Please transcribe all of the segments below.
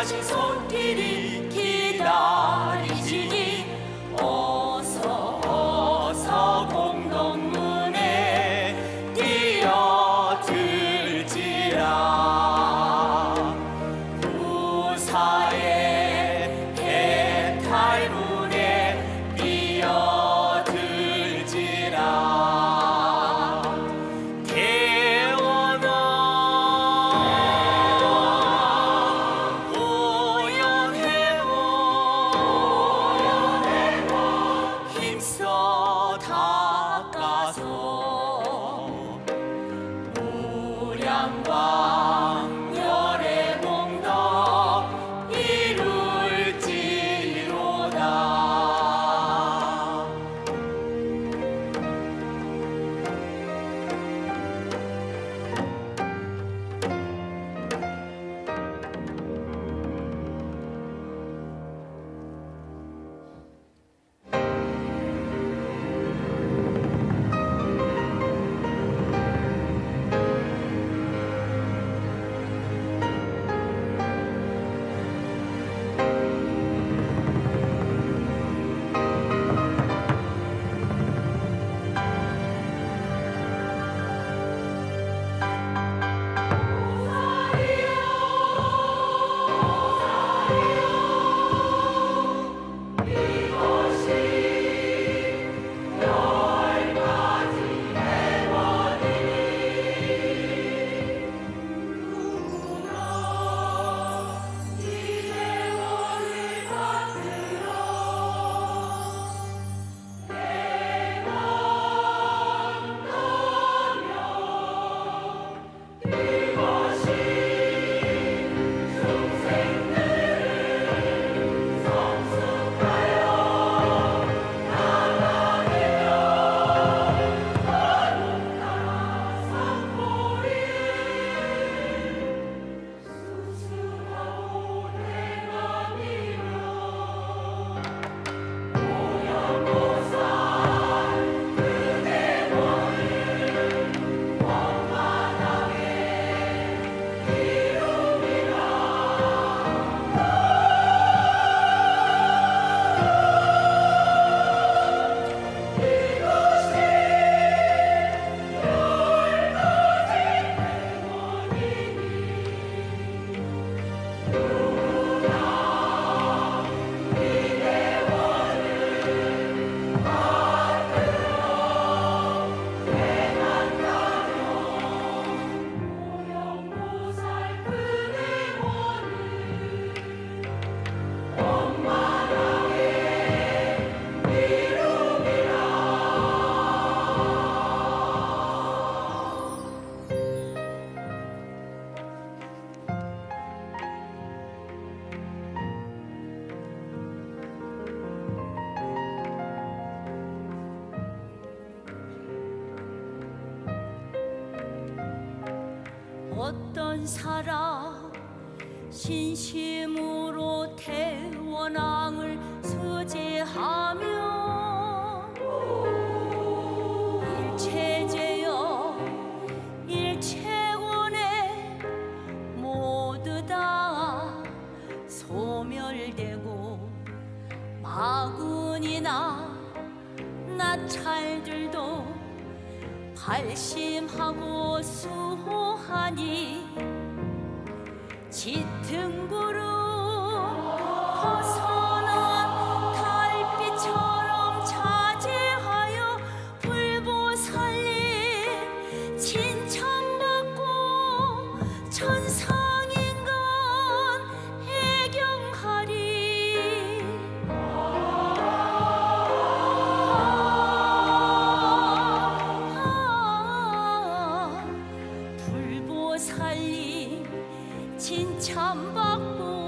하 사람 신심으로 대원왕을 수제하며 일체제여 일체원에 모두 다 소멸되고 마군이나 나찰들도 발심하고 수호하니 짙은 구름 불보살님 칭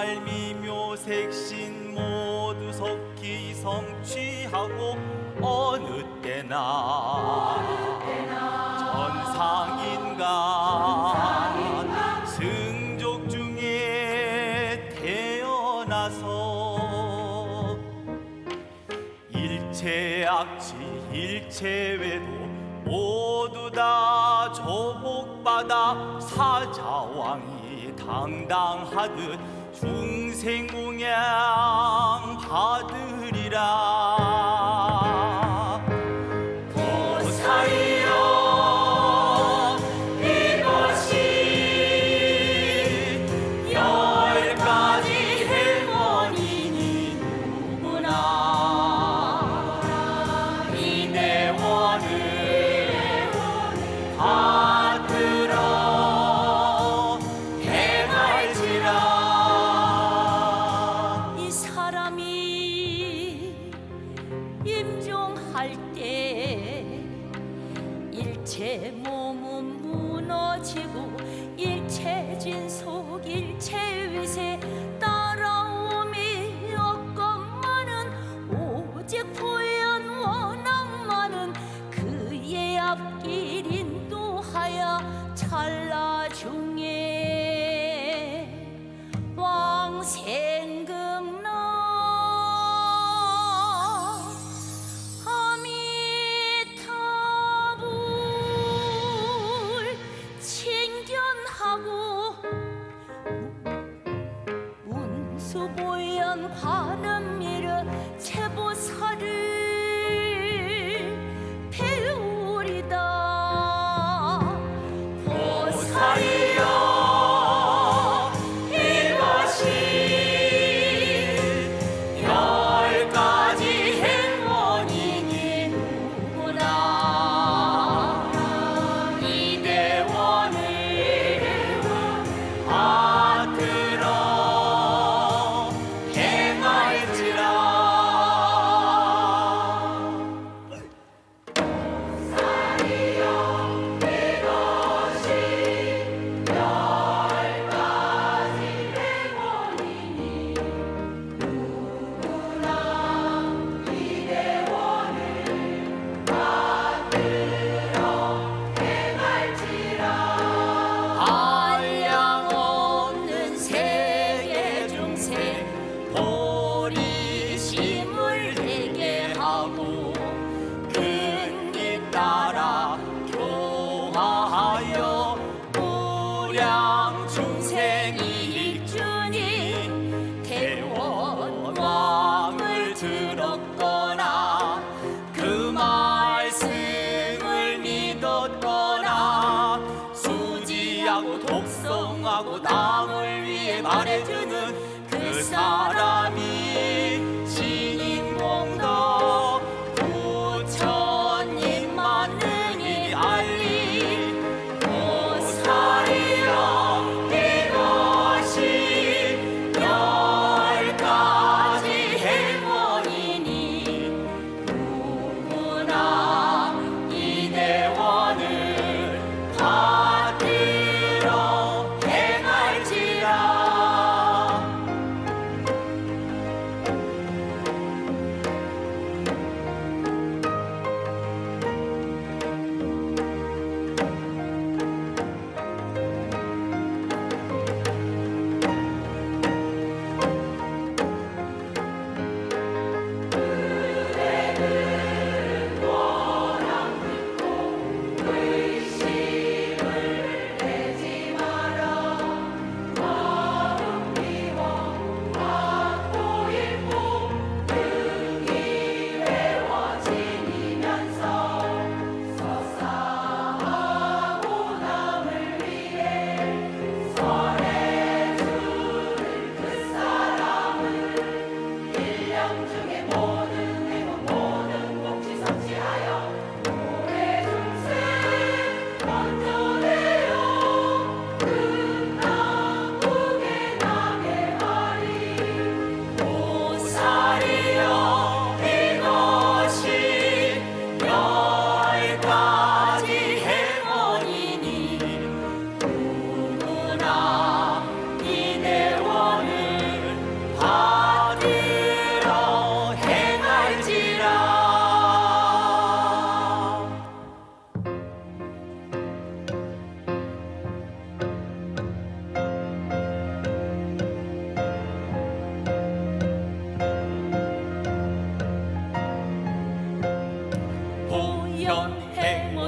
말미묘 색신 모두 속히 성취하고 어느 때나, 어느 때나 전상인가, 전상인가 승족 중에 태어나서 일체 악취 일체 외도 모두 다 조복받아 사자왕이 당당하듯 동생 몽양 받으리라. Girin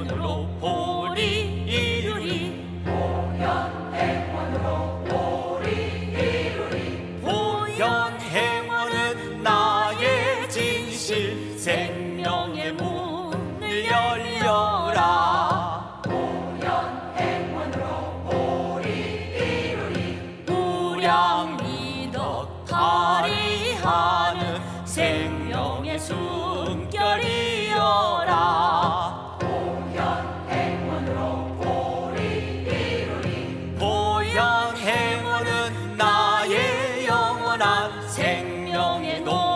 有老婆。 영원한 생명의 노